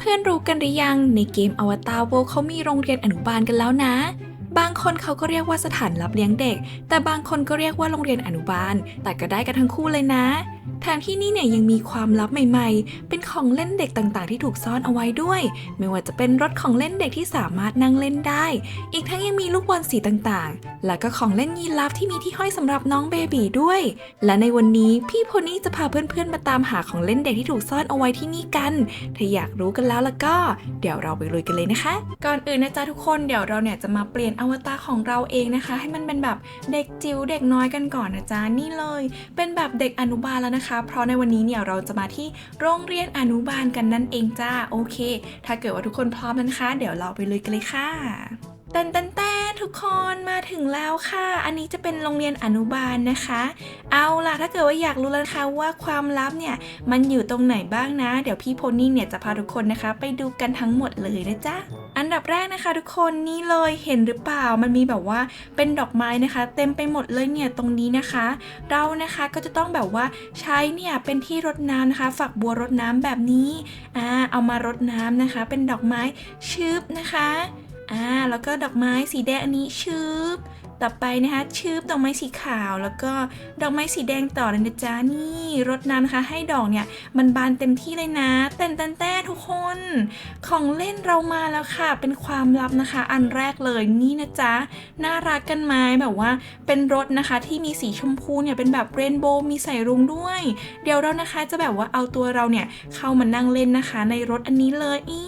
เพื่อนๆรู้กันหรือยังในเกมอวตารโวเขามีโรงเรียนอนุบาลกันแล้วนะ บางคนเขาก็เรียกว่าสถานรับเลี้ยงเด็ก แต่บางคนก็เรียกว่าโรงเรียนอนุบาล แต่ก็ได้กันทั้งคู่เลยนะ แถมที่นี่เนี่ยยังมีความลับใหม่ ๆ เป็นของเล่นเด็กต่างๆ ที่ถูกซ่อนเอาไว้ด้วย ไม่ว่าจะเป็นรถของเล่นเด็กที่สามารถนั่งเล่นได้ อีกทั้งยังมีลูกบอลสีต่างๆ แล้วก็ของเล่นยีราฟที่มีที่ห้อยสำหรับน้องเบบีด้วย และในวันนี้พี่โพนี่จะพาเพื่อนๆมาตามหาของเล่นเด็กที่ถูกซ่อนเอาไว้ที่นี่กัน ถ้าอยากรู้กันแล้วล้วก็ เดี๋ยวเราไปลุยกันเลยนะคะ ก่อนอื่นนะจ๊ะทุกคนเดี๋ยวเราเนี่ยจะมาเปลี่ยนอวตารของเราเองนะคะ ให้มันเป็นแบบเด็กจิ๋วเด็กน้อยกันก่อนนะจ๊ะนี่เลย เป็นแบบเด็กอนุบาลแล้วนะคะ เพราะในวันนี้เนี่ยเราจะมาที่โรงเรียนอนุบาลกันนั่นเองจ้า โอเค ถ้าเกิดว่าทุกคนพร้อมนะคะ เดี๋ยวเราไปเลยกันเลยค่ะ ตนแตนแตนทุกคนมาถึงแล้วค่ะ อันนี้จะเป็นโรงเรียนอนุบาลนะคะ เอาล่ะถ้าเกิดว่าอยากรู้แล้วนะคะว่าความลับเนี่ยมันอยู่ตรงไหนบ้างนะ เดี๋ยวพี่โพนี่เนี่ยจะพาทุกคนนะคะ ไปดูกันทั้งหมดเลยนะจ๊ะอันดับแรกนะคะทุกคนนี่เลยเห็นหรือเปล่ามันมีแบบว่าเป็นดอกไม้นะคะ เต็มไปหมดเลยเนี่ยตรงนี้นะคะ เรานะคะก็จะต้องแบบว่าใช้เนี่ยเป็นที่รดน้ำนะคะ ฝักบัวรดน้ำแบบนี้อ่าเอามารดน้ำนะคะ เป็นดอกไม้ชืบนะคะ อ่าแล้วก็ดอกไม้สีแดงอันนี้ชืบต่อไปนะคะชืบดอกไม้สีขาว แล้วก็ดอกไม้สีแดงต่อเลยนะจ๊ะนี่รดน้ำนะคะ ให้ดอกเนี่ยมันบานเต็มที่เลยนะเต้นเต้นเต้ทุกคน ของเล่นเรามาแล้วค่ะ เป็นความลับนะคะ อันแรกเลยนี่นะจ๊ะน่ารักกันไหมแบบว่า เป็นรถนะคะที่มีสีชมพูเนี่ยเป็นแบบเรนโบว์มีใส่รุ้งด้วย เดี๋ยวเรานะคะจะแบบว่าเอาตัวเราเนี่ยเข้ามานั่งเล่นนะคะ ในรถอันนี้เลยอี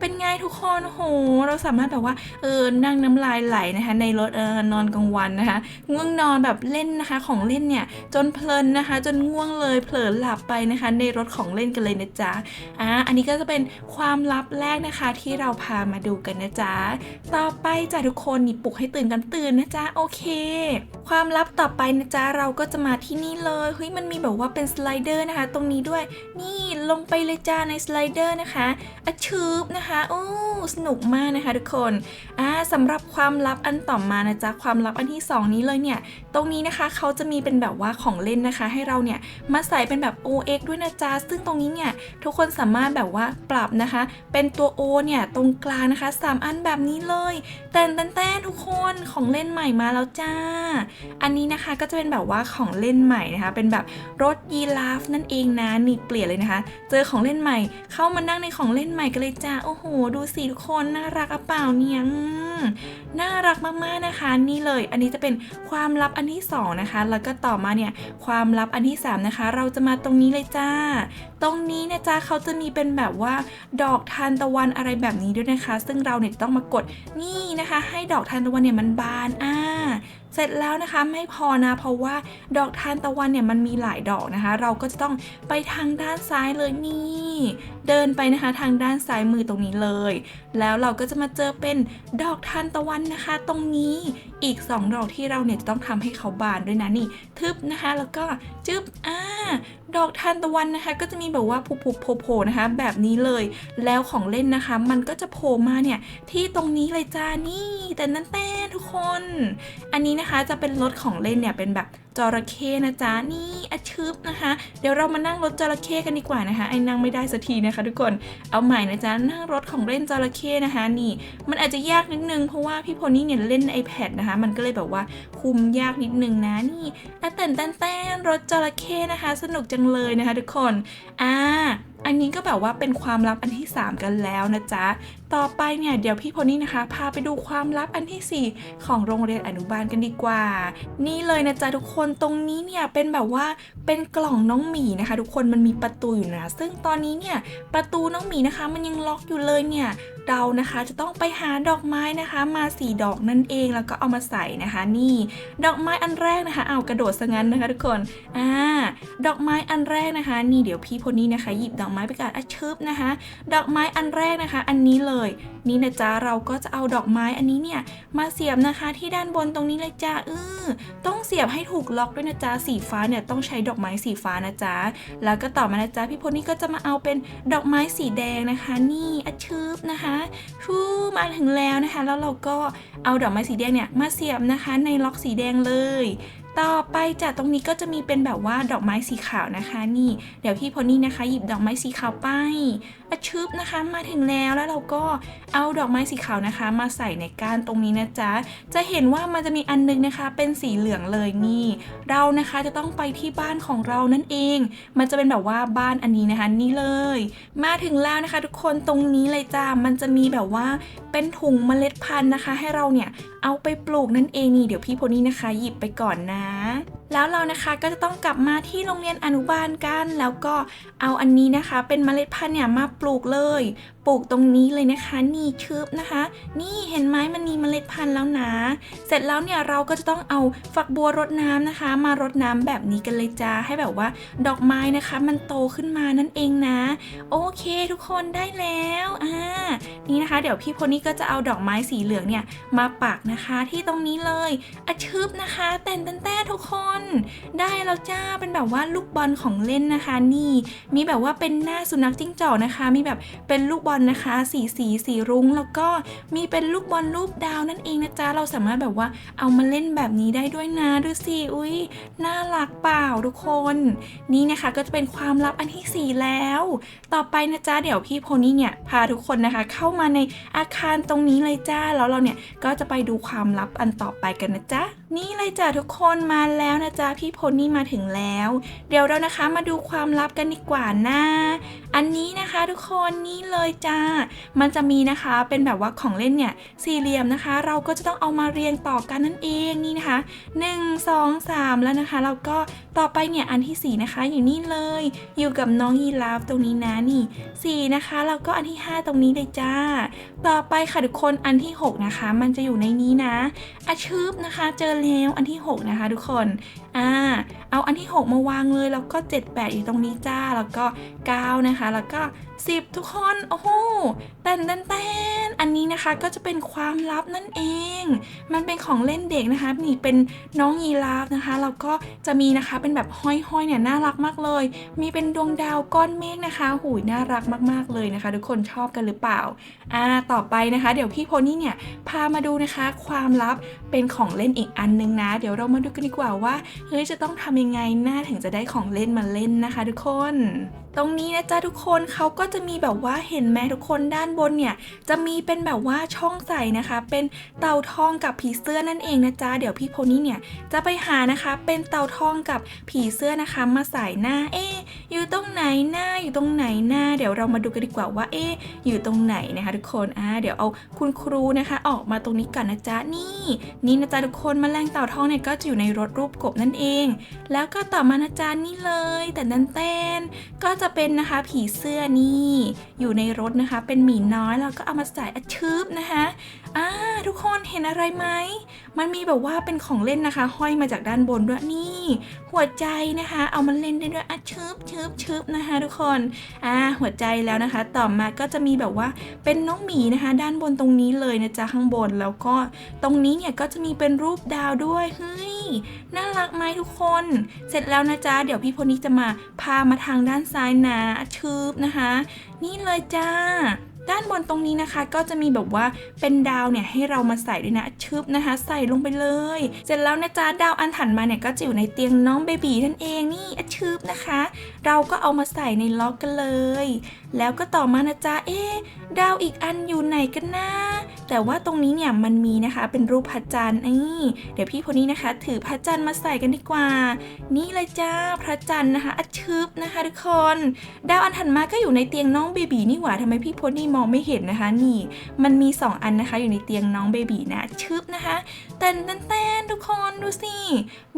เป็นไงทุกคนโห เราสามารถแบบว่าเออนั่งน้ำลายไหลนะคะ ในรถเออนอนกลางวันนะคะง่วงนอนแบบเล่นนะคะของเล่นเนี่ยจนเพลินนะคะ จนง่วงเลยเผลอหลับไปนะคะ ในรถของเล่นกันเลยนะจ๊ะอ่าอันนี้ก็จะเป็นความลับแรกนะคะที่เราพามาดูกันนะจ๊ะต่อไปจ้ะทุกคนนี่ปลุกให้ตื่นกันตื่นนะจ๊ะโอเค ความลับต่อไปนะจ๊ะเราก็จะมาที่นี่เลยเฮ้ยมันมีแบบว่าเป็นสไลเดอร์นะคะ ตรงนี้ด้วยนี่ลงไปเลยจ้าในสไลเดอร์นะคะอะชืบนะคะโอ้สนุกมากนะคะทุกคนอ่าสำหรับความลับอันต่อมานะจ๊ะความลับอันที่สองนี้เลยเนี่ย ตรงนี้นะคะเขาจะมีเป็นแบบว่าของเล่นนะคะ ให้เราเนี่ยมาใส่เป็นแบบ OX ด้วยนะจ๊ะซึ่งตรงนี้เนี่ยทุกคนสามารถแบบว่าปรับนะคะ เป็นตัว O เนี่ยตรงกลางนะคะ 3 อันแบบนี้เลยแต่นแต่นแต่นทุกคนของเล่นใหม่มาแล้วจ้า อันนี้นะคะก็จะเป็นแบบว่าของเล่นใหม่นะคะ เป็นแบบรถยีราฟนั่นเองนะนี่เปลี่ยนเลยนะคะ เจอของเล่นใหม่เข้ามานั่งในของเล่นใหม่กันเลยจ้าโอ้โห ดูสิทุกคนน่ารักอะเปล่าเนี่ยน่ารักมากๆนะคะ นี่เลย อันนี้จะเป็นความลับอันที่สองนะคะ แล้วก็ต่อมาเนี่ยความลับอันที่สามนะคะ เราจะมาตรงนี้เลยจ้า ตรงนี้นะจ๊ะเขาจะมีเป็นแบบว่า ดอกทานตะวันอะไรแบบนี้ด้วยนะคะ ซึ่งเราเนี่ยต้องมากดนี่นะคะ ให้ดอกทานตะวันเนี่ยมันบานอ่า เสร็จแล้วนะคะไม่พอนะเพราะว่าดอกทานตะวันเนี่ยมันมีหลายดอกนะคะ เราก็จะต้องไปทางด้านซ้ายเลยนี่เดินไปนะคะทางด้านซ้ายมือตรงนี้เลย แล้วเราก็จะมาเจอเป็นดอกทานตะวันนะคะ ตรงนี้อีก 2 ดอกที่เราเนี่ยจะต้องทำให้เขาบานด้วยนะนี่ ทึบนะคะ แล้วก็จึ๊บอ่าดอกทานตะวันนะคะ ก็จะมีแบบว่าผุผุโผล่ๆนะคะ แบบนี้เลย แล้วของเล่นนะคะ มันก็จะโผล่มาเนี่ยที่ตรงนี้เลยจ้านี่ แต่นั้นแต่ทุกคน อันนี้นะคะจะเป็นรถของเล่นเนี่ยเป็นแบบ จระเข้นะจ๊ะนี่อาชึบนะคะ เดี๋ยวเรามานั่งรถจระเข้กันดีกว่านะคะ ไอ้นั่งไม่ได้สักทีนะคะ ทุกคนเอาใหม่นะจ๊ะนั่งรถของเล่นจระเข้นะคะ นี่ มันอาจจะยากนิดนึงเพราะว่าพี่โพนี่เนี่ยเล่น iPad นะคะ มันก็เลยแบบว่าคุมยากนิดนึงนะนี่อะเต้นเต้นเต้นรถจระเข้นะคะ สนุกจังเลยนะคะ ทุกคนอ่าอันนี้ก็แบบว่าเป็นความลับอันที่ 3 กันแล้วนะจ๊ะ ต่อไปเนี่ยเดี๋ยวพี่โพนี่นะคะ พาไปดูความลับอันทีสี่ 4 ของโรงเรียนอนุบาลกันดีกว่า นี่เลยนะจ๊ะทุกคนตรงนี้เนี่ยเป็นแบบว่าเป็นกล่องน้องหมีนะคะ ทุกคนมันมีประตูอยู่นะ ซึ่งตอนนี้เนี่ยประตูน้องหมีนะคะ มันยังล็อกอยู่เลยเนี่ย เรานะคะ จะต้องไปหาดอกไม้นะคะ มาสี่ดอกนั่นเองแล้วก็เอามาใส่นะคะ นี่ดอกไม้อันแรกนะคะเอากระโดดซะงั้นนะคะ ทุกคนอ่าดอกไม้อันแรกนะคะ นี่เดี๋ยวพี่โพนี่นะคะ หยิบดอกไม้ไปก่อนอะชึบนะคะ ดอกไม้อันแรกนะคะ อันนี้เลย นี่นะจ๊ะเราก็จะเอาดอกไม้อันนี้เนี่ยมาเสียบนะคะที่ด้านบนตรงนี้เลยจ้าเออต้องเสียบให้ถูกล็อกด้วยนะจ๊ะสีฟ้าเนี่ยต้องใช้ดอกไม้สีฟ้านะจ๊ะแล้วก็ต่อมานะจ๊ะพี่พนี่ก็จะมาเอาเป็นดอกไม้สีแดงนะคะ นี่อะชึบนะคะชูมาถึงแล้วนะคะ แล้วเราก็เอาดอกไม้สีแดงเนี่ยมาเสียบนะคะในล็อกสีแดงเลย ต่อไปจากตรงนี้ก็จะมีเป็นแบบว่าดอกไม้สีขาวนะคะนี่ เดี๋ยวพี่โพนี่นะคะ หยิบดอกไม้สีขาวไปอะชึบนะคะมาถึงแล้วแล้วเราก็เอาดอกไม้สีขาวนะคะ มาใส่ในก้านตรงนี้นะจ๊ะจะเห็นว่ามันจะมีอันนึงนะคะ เป็นสีเหลืองเลยนี่ เรานะคะจะต้องไปที่บ้านของเรานั่นเอง มันจะเป็นแบบว่าบ้านอันนี้นะคะนี่เลย มาถึงแล้วนะคะ ทุกคนตรงนี้เลยจ้ามันจะมีแบบว่าเป็นถุงเมล็ดพันธุ์นะคะ ให้เราเนี่ยเอาไปปลูกนั่นเองนี่เดี๋ยวพี่โพนี่นะคะ หยิบไปก่อนนะแล้วเรานะคะก็จะต้องกลับมาที่โรงเรียนอนุบาลกัน แล้วก็เอาอันนี้นะคะ เป็นเมล็ดพันธุ์เนี่ยมาปลูกเลย ปลูกตรงนี้เลยนะคะ นี่ชืบนะคะ นี่เห็นไหมมันมีเมล็ดพันธุ์แล้วนะ เสร็จแล้วเนี่ยเราก็จะต้องเอาฝักบัวรดน้ำนะคะ มารดน้ำแบบนี้กันเลยจ้าให้แบบว่าดอกไม้นะคะ มันโตขึ้นมานั่นเองนะ โอเคทุกคนได้แล้วอ่านี่นะคะ เดี๋ยวพี่โพนี่ก็จะเอาดอกไม้สีเหลืองเนี่ยมาปักนะคะที่ตรงนี้เลยอะชึบนะคะแต่นแต่นทุกคน ได้แล้วจ้าเป็นแบบว่าลูกบอลของเล่นนะคะ นี่ มีแบบว่าเป็นหน้าสุนัขจิ้งจอกนะคะ มีแบบเป็นลูกบอลนะคะ สีสีสีรุ้ง แล้วก็มีเป็นลูกบอลรูปดาวนั่นเองนะจ๊ะเราสามารถแบบว่าเอามาเล่นแบบนี้ได้ด้วยนะดูสิอุ้ยน่ารักเปล่าทุกคน นี่นะคะก็จะเป็นความลับอันที่สี่แล้ว ต่อไปนะจ๊ะเดี๋ยวพี่โพนี่เนี่ยพาทุกคนนะคะ เข้ามาในอาคารตรงนี้เลยจ้าแล้วเราเนี่ยก็จะไปดูความลับอันต่อไปกันนะจ๊ะนี่เลยจ้ะทุกคนมาแล้วนะจ๊ะพี่พลนี่มาถึงแล้ว เดี๋ยวเรานะคะมาดูความลับกันดีกว่านะ อันนี้นะคะทุกคนนี่เลยจ้า มันจะมีนะคะเป็นแบบว่าของเล่นเนี่ยสี่เหลี่ยมนะคะ เราก็จะต้องเอามาเรียงต่อกันนั่นเองนี่นะคะ 1 2 3 แล้วนะคะแล้วก็ต่อไปเนี่ยอันที่ 4 นะคะ อยู่นี่เลย อยู่กับน้องยีราฟตรงนี้นะนี่4นะคะแล้วก็อันที่ 5 ตรงนี้เลยจ้า ต่อไปค่ะทุกคนอันที่ 6 นะคะ มันจะอยู่ในนี้นะอาชืบนะคะ เจอแล้วอันที่ 6 นะคะ ทุกคน อ่า เอาอันที่ 6 มาวางเลย แล้วก็ 7 8 อยู่ตรงนี้จ้า แล้วก็ 9 นะคะ แล้วก็10 ทุกคน โอ้โหแตนแตนแตนอันนี้นะคะก็จะเป็นความลับนั่นเอง มันเป็นของเล่นเด็กนะคะนี่เป็นน้องยีราฟนะคะแล้วก็จะมีนะคะเป็นแบบห้อยๆเนี่ยน่ารักมากเลย มีเป็นดวงดาวก้อนเมฆนะคะหูยน่ารักมากๆเลยนะคะ ทุกคนชอบกันหรือเปล่าอ่าต่อไปนะคะ เดี๋ยวพี่โพนี่เนี่ยพามาดูนะคะ ความลับเป็นของเล่นอีกอันนึงนะ เดี๋ยวเรามาดูกันดีกว่าว่าเฮ้ยจะต้องทำยังไงหน้าถึงจะได้ของเล่นมาเล่นนะคะ ทุกคน ตรงนี้นะจ๊ะทุกคนเขาก็จะมีแบบว่าเห็นไหมทุกคนด้านบนเนี่ย จะมีเป็นแบบว่าช่องใส่นะคะ เป็นเต่าทองกับผีเสื้อนั่นเองนะจ๊ะเดี๋ยวพี่โพนี่เนี่ยจะไปหานะคะเป็นเต่าทองกับผีเสื้อนะคะ มาใส่หน้าเอ๊อยู่ตรงไหนหน้าอยู่ตรงไหนหน้า เดี๋ยวเรามาดูกันดีกว่าว่าเอ๊อยู่ตรงไหนนะคะ ทุกคนอ่าเดี๋ยวเอาคุณครูนะคะ ออกมาตรงนี้ก่อนนะจ๊ะนี่ นี่นะจ๊ะทุกคนแมลงเต่าทองเนี่ยก็จะอยู่ในรถรูปกบนั่นเอง แล้วก็ต่อมานะจ๊ะนี่เลย แต่นันเต้นก็จะะเป็นนะคะผีเสื้อนี่อยู่ในรถนะคะ เป็นหมีน้อยแล้วก็เอามาใส่อัชืบนะคะอ่าทุกคนเห็นอะไรไหมมันมีแบบว่าเป็นของเล่นนะคะ ห้อยมาจากด้านบนด้วยนี่ หัวใจนะคะ เอามาเล่นได้ด้วยอัชืบชืบชืบนะคะ ทุกคนอ่าหัวใจแล้วนะคะ ต่อมาก็จะมีแบบว่าเป็นน้องหมีนะคะ ด้านบนตรงนี้เลยนะจ๊ะข้างบนแล้วก็ตรงนี้เนี่ยก็จะมีเป็นรูปดาวด้วยเฮ้ย น่ารักไหมทุกคน เสร็จแล้วนะจ๊ะ เดี๋ยวพี่พลนี้จะมาพามาทางด้านซ้ายนะชืบนะคะ นี่เลยจ้า ด้านบนตรงนี้นะคะ ก็จะมีแบบว่าเป็นดาวเนี่ยให้เรามาใส่ด้วยนะชึบนะคะ ใส่ลงไปเลย เสร็จแล้วนะจ๊ะดาวอันถัดมาเนี่ยก็จะอยู่ในเตียงน้องเบบีนั่นเองนี่ชึบนะคะ เราก็เอามาใส่ในล็อกกันเลย แล้วก็ต่อมานะจ๊ะเอ๊ดาวอีกอันอยู่ไหนกันนะ แต่ว่าตรงนี้เนี่ยมันมีนะคะเป็นรูปพระจันทร์นี่เดี๋ยวพี่คนนี้นะคะ ถือพระจันทร์มาใส่กันดีกว่า นี่เลยจ้าพระจันทร์นะคะอัดชึบนะคะ ทุกคน ดาวอันถัดมาก็อยู่ในเตียงน้องเบบีนี่หว่าทำไมพี่พนี่มองไม่เห็นนะคะ นี่ มันมี 2 อันนะคะ อยู่ในเตียงน้องเบบีนะชึบนะคะเต้นเต้นเต้นทุกคนดูสิ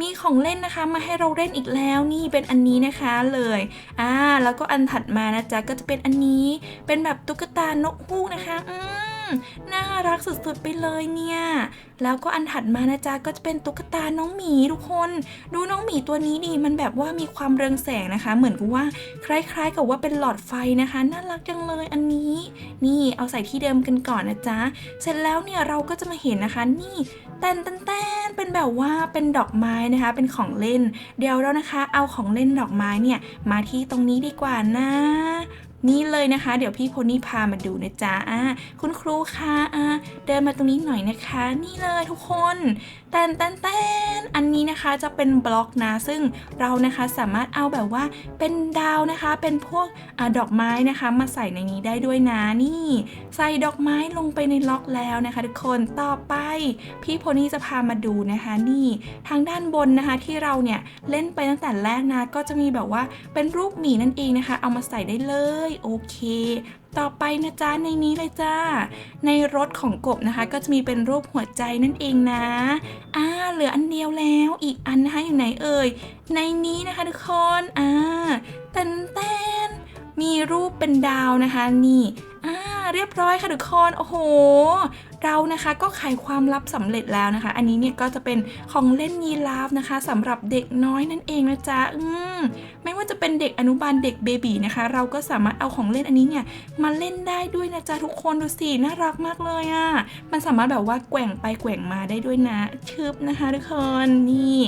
มีของเล่นนะคะมาให้เราเล่นอีกแล้วนี่เป็นอันนี้นะคะเลยอ่าแล้วก็อันถัดมานะจ๊ะก็จะเป็นอันนี้เป็นแบบตุ๊กตานกฮูกนะคะ อืมน่ารักสุดๆไปเลยเนี่ย แล้วก็อันถัดมานะจ๊ะก็จะเป็นตุ๊กตาน้องหมีทุกคน ดูน้องหมีตัวนี้ดีมันแบบว่ามีความเรืองแสงนะคะ เหมือนกับว่าคล้ายๆ กับว่าเป็นหลอดไฟนะคะ น่ารักจังเลยอันนี้ นี่เอาใส่ที่เดิมกันก่อนนะจ๊ะเสร็จแล้วเนี่ยเราก็จะมาเห็นนะคะ นี่แตนแตนแตนเป็นแบบว่าเป็นดอกไม้นะคะ เป็นของเล่น เดี๋ยวเรานะคะ เอาของเล่นดอกไม้เนี่ยมาที่ตรงนี้ดีกว่านะ นี่เลยนะคะ เดี๋ยวพี่โพนี่พามาดูนะจ๊ะอ่าคุณครูคะอ่าเดินมาตรงนี้หน่อยนะคะ นี่เลยทุกคนแตนแตนแตนอันนี้ นะคะจะเป็นบล็อกนะ ซึ่งเรานะคะสามารถเอาแบบว่าเป็นดาวนะคะ เป็นพวกอดอกไม้นะคะ มาใส่ในนี้ได้ด้วยนะนี่ ใส่ดอกไม้ลงไปในล็อกแล้วนะคะ ทุกคนต่อไป พี่โพนี่จะพามาดูนะคะนี่ทางด้านบนนะคะที่เราเนี่ยเล่นไปตั้งแต่แรกนะก็จะมีแบบว่าเป็นรูปหมีนั่นเองนะคะ เอามาใส่ได้เลยโอเคต่อไปนะจ๊ะในนี้เลยจ้า ในรถของกบนะคะ ก็จะมีเป็นรูปหัวใจนั่นเองนะอ่าเหลืออันเดียวแล้วอีกอันนะคะอยู่ไหนเอ่ย ในนี้นะคะทุกคนอ่าเต้นเต้นมีรูปเป็นดาวนะคะ นี่ อ่าเรียบร้อยค่ะทุกคนโอ้โห เรานะคะก็ไขความลับสำเร็จแล้วนะคะ อันนี้เนี่ยก็จะเป็นของเล่นยีราฟนะคะสำหรับเด็กน้อยนั่นเองนะจ๊ะอืมไม่ว่าจะเป็นเด็กอนุบาลเด็กเบบีนะคะ เราก็สามารถเอาของเล่นอันนี้เนี่ยมาเล่นได้ด้วยนะจ๊ะทุกคนดูสิน่ารักมากเลยอะ่ะมันสามารถแบบว่าแกว่งไปแกว่งมาได้ด้วยนะชึบนะคะทุกคนนี่